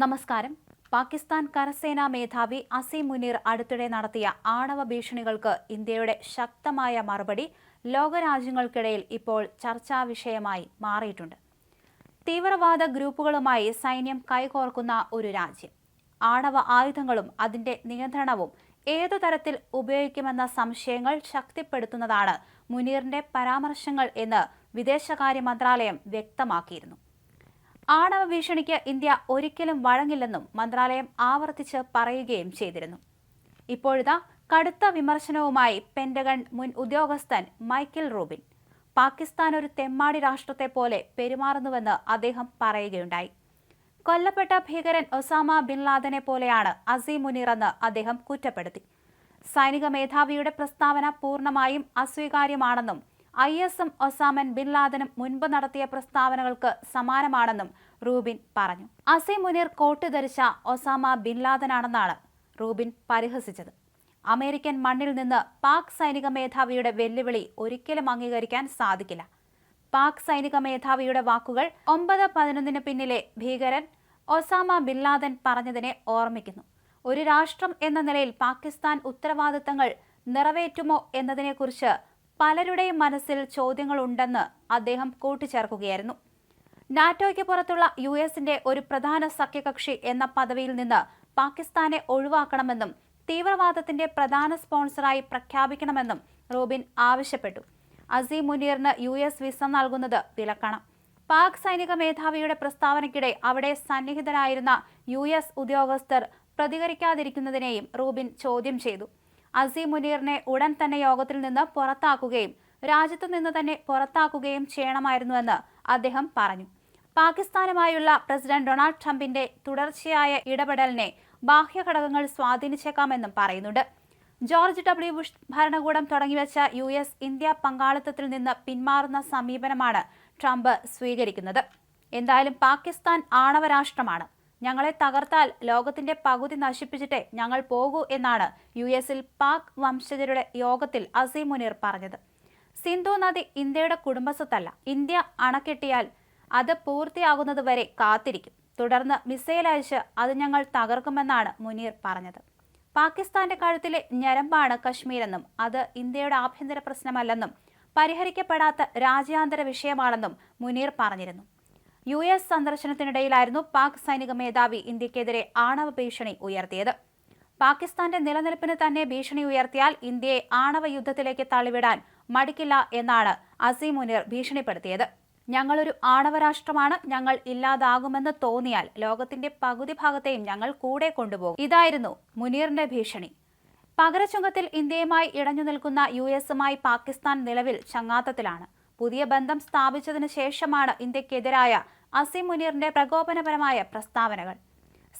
നമസ്കാരം. പാകിസ്ഥാൻ കരസേനാ മേധാവി അസീം മുനീർ അടുത്തിടെ നടത്തിയ ആണവ ഭീഷണികൾക്ക് ഇന്ത്യയുടെ ശക്തമായ മറുപടി ലോകരാജ്യങ്ങൾക്കിടയിൽ ഇപ്പോൾ ചർച്ചാ വിഷയമായി മാറിയിട്ടുണ്ട്. തീവ്രവാദ ഗ്രൂപ്പുകളുമായി സൈന്യം കൈകോർക്കുന്ന ഒരു രാജ്യം. ആണവ ആയുധങ്ങളും അതിന്റെ നിയന്ത്രണവും ഏതു തരത്തിൽ ഉപയോഗിക്കുമെന്ന സംശയങ്ങൾ ശക്തിപ്പെടുത്തുന്നതാണ് മുനീറിന്റെ പരാമർശങ്ങൾ എന്ന് വിദേശകാര്യ മന്ത്രാലയം വ്യക്തമാക്കിയിരുന്നു. ആണവ ഭീഷണിക്ക് ഇന്ത്യ ഒരിക്കലും വഴങ്ങില്ലെന്നും മന്ത്രാലയം ആവർത്തിച്ച് പറയുകയും ചെയ്തിരുന്നു. ഇപ്പോഴിതാ കടുത്ത വിമർശനവുമായി പെന്റഗൺ മുൻ ഉദ്യോഗസ്ഥൻ മൈക്കിൾ റൂബിൻ. പാകിസ്ഥാൻ ഒരു തെമ്മാടി രാഷ്ട്രത്തെ പോലെ പെരുമാറുന്നുവെന്ന് അദ്ദേഹം പറയുകയുണ്ടായി. കൊല്ലപ്പെട്ട ഭീകരൻ ഒസാമ ബിൻ ലാദനെ പോലെയാണ് അസീം മുനീർ എന്ന് അദ്ദേഹം കുറ്റപ്പെടുത്തി. സൈനിക മേധാവിയുടെ പ്രസ്താവന പൂർണമായും അസ്വീകാര്യമാണെന്നും ഐ എസും ഒസാമൻ ബിൻ ലാദനും മുൻപ് നടത്തിയ പ്രസ്താവനകൾക്ക് സമാനമാണെന്നും റൂബിൻ പറഞ്ഞു. അസി മുനീർ കോട്ട് ധരിച്ച ഒസാമ ബിൻ ലാദനാണെന്നാണ് റൂബിൻ പരിഹസിച്ചത്. അമേരിക്കൻ മണ്ണിൽ നിന്ന് പാക് സൈനിക മേധാവിയുടെ വെല്ലുവിളി ഒരിക്കലും അംഗീകരിക്കാൻ സാധിക്കില്ല. പാക് സൈനിക മേധാവിയുടെ വാക്കുകൾ ഒമ്പത് പതിനൊന്നിന് പിന്നിലെ ഭീകരൻ ഒസാമ ബിൻ ലാദൻ പറഞ്ഞതിനെ ഓർമ്മിക്കുന്നു. ഒരു രാഷ്ട്രം എന്ന നിലയിൽ പാകിസ്ഥാൻ ഉത്തരവാദിത്തങ്ങൾ നിറവേറ്റുമോ എന്നതിനെക്കുറിച്ച് പലരുടെയും മനസ്സിൽ ചോദ്യങ്ങൾ ഉണ്ടെന്ന് അദ്ദേഹം കൂട്ടിച്ചേർക്കുകയായിരുന്നു. നാറ്റോയ്ക്ക് പുറത്തുള്ള യു എസിന്റെ ഒരു പ്രധാന സഖ്യകക്ഷി എന്ന പദവിയിൽ നിന്ന് പാകിസ്ഥാനെ ഒഴിവാക്കണമെന്നും തീവ്രവാദത്തിന്റെ പ്രധാന സ്പോൺസറായി പ്രഖ്യാപിക്കണമെന്നും റോബിൻ ആവശ്യപ്പെട്ടു. അസീം മുനീറിന് യു എസ് വിസ നൽകുന്നത് വിലക്കണം. പാക് സൈനിക മേധാവിയുടെ പ്രസ്താവനയ്ക്കിടെ അവിടെ സന്നിഹിതരായിരുന്ന യു എസ് ഉദ്യോഗസ്ഥർ പ്രതികരിക്കാതിരിക്കുന്നതിനെയും റൂബിൻ ചോദ്യം ചെയ്തു. അസീം മുനീറിനെ ഉടൻ തന്നെ യോഗത്തിൽ നിന്ന് പുറത്താക്കുകയും രാജ്യത്തു നിന്ന് തന്നെ പുറത്താക്കുകയും ചെയ്യണമായിരുന്നുവെന്ന് അദ്ദേഹം പറഞ്ഞു. പാകിസ്ഥാനുമായുള്ള പ്രസിഡന്റ് ഡൊണാൾഡ് ട്രംപിന്റെ തുടർച്ചയായ ഇടപെടലിനെ ബാഹ്യഘടകങ്ങൾ സ്വാധീനിച്ചേക്കാമെന്നും പറയുന്നുണ്ട്. ജോർജ് ഡബ്ല്യു ബുഷ് ഭരണകൂടം തുടങ്ങിവെച്ച യു എസ് ഇന്ത്യ പങ്കാളിത്തത്തിൽ നിന്ന് പിന്മാറുന്ന സമീപനമാണ് ട്രംപ് സ്വീകരിക്കുന്നത്. എന്തായാലും പാകിസ്ഥാൻ ആണവ രാഷ്ട്രമാണ് ഞങ്ങളെ തകർത്താൽ ലോകത്തിന്റെ പകുതി നശിപ്പിച്ചിട്ടേ ഞങ്ങൾ പോകൂ എന്നാണ് യു എസിൽ പാക് വംശജരുടെ യോഗത്തിൽ അസീം മുനീർ പറഞ്ഞത്. സിന്ധു നദി ഇന്ത്യയുടെ കുടുംബസ്വത്തല്ല. ഇന്ത്യ അണക്കെട്ടിയാൽ അത് പൂർത്തിയാകുന്നതുവരെ കാത്തിരിക്കും. തുടർന്ന് മിസൈൽ അയച്ച് അത് ഞങ്ങൾ തകർക്കുമെന്നാണ് മുനീർ പറഞ്ഞത്. പാകിസ്ഥാന്റെ കഴുത്തിലെ ഞരമ്പാണ് കശ്മീരെന്നും അത് ഇന്ത്യയുടെ ആഭ്യന്തര പ്രശ്നമല്ലെന്നും പരിഹരിക്കപ്പെടാത്ത രാജ്യാന്തര വിഷയമാണെന്നും മുനീർ പറഞ്ഞിരുന്നു. യു എസ് സന്ദർശനത്തിനിടയിലായിരുന്നു പാക് സൈനിക മേധാവി ഇന്ത്യക്കെതിരെ ആണവ ഭീഷണി ഉയർത്തിയത്. പാകിസ്ഥാന്റെ നിലനിൽപ്പിന് തന്നെ ഭീഷണി ഉയർത്തിയാൽ ഇന്ത്യയെ ആണവ യുദ്ധത്തിലേക്ക് തള്ളിവിടാൻ മടിക്കില്ല എന്നാണ് അസീം മുനീർ ഭീഷണിപ്പെടുത്തിയത്. ഞങ്ങളൊരു ആണവ രാഷ്ട്രമാണ് ഞങ്ങൾ ഇല്ലാതാകുമെന്ന് തോന്നിയാൽ ലോകത്തിന്റെ പകുതി ഭാഗത്തെയും ഞങ്ങൾ കൂടെ കൊണ്ടുപോകും. ഇതായിരുന്നു മുനീറിന്റെ ഭീഷണി. പകരച്ചുങ്കത്തിൽ ഇന്ത്യയുമായി ഇടഞ്ഞു നിൽക്കുന്ന യു എസുമായി പാകിസ്ഥാൻ നിലവിൽ ചങ്ങാത്തത്തിലാണ്. പുതിയ ബന്ധം സ്ഥാപിച്ചതിനു ശേഷമാണ് ഇന്ത്യക്കെതിരായ അസീം മുനീറിന്റെ പ്രകോപനപരമായ പ്രസ്താവനകൾ.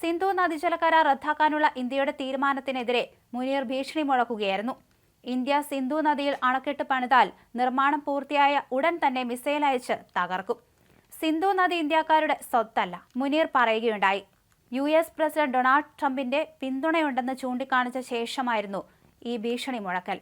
സിന്ധു നദീജല കരാർ റദ്ദാക്കാനുള്ള ഇന്ത്യയുടെ തീരുമാനത്തിനെതിരെ മുനീർ ഭീഷണി മുഴക്കുകയായിരുന്നു. ഇന്ത്യ സിന്ധു നദിയിൽ അണക്കെട്ട് പണിതാൽ നിർമ്മാണം പൂർത്തിയായ ഉടൻ തന്നെ മിസൈൽ അയച്ച് തകർക്കും. സിന്ധു നദി ഇന്ത്യക്കാരുടെ സ്വത്തല്ല മുനീർ പറയുകയുണ്ടായി. യു എസ് പ്രസിഡന്റ് ഡൊണാൾഡ് ട്രംപിന്റെ പിന്തുണയുണ്ടെന്ന് ചൂണ്ടിക്കാണിച്ച ശേഷമായിരുന്നു ഈ ഭീഷണി മുഴക്കൽ.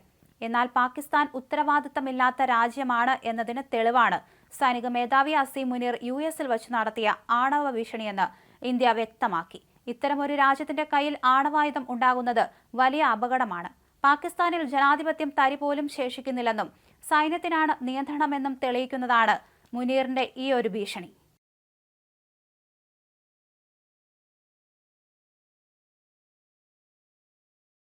എന്നാൽ പാകിസ്ഥാൻ ഉത്തരവാദിത്തമില്ലാത്ത രാജ്യമാണ് എന്നതിന് തെളിവാണ്. സൈനിക മേധാവി അസീം മുനീർ യു എസിൽ വച്ച് നടത്തിയ ആണവ ഭീഷണിയെന്ന് ഇന്ത്യ വ്യക്തമാക്കി. ഇത്തരമൊരു രാജ്യത്തിന്റെ കയ്യിൽ ആണവായുധം ഉണ്ടാകുന്നത് വലിയ അപകടമാണ്. പാകിസ്ഥാനിൽ ജനാധിപത്യം തരി പോലും ശേഷിക്കുന്നില്ലെന്നും സൈന്യത്തിനാണ് നിയന്ത്രണമെന്നും തെളിയിക്കുന്നതാണ് മുനീറിന്റെ ഈ ഒരു ഭീഷണി.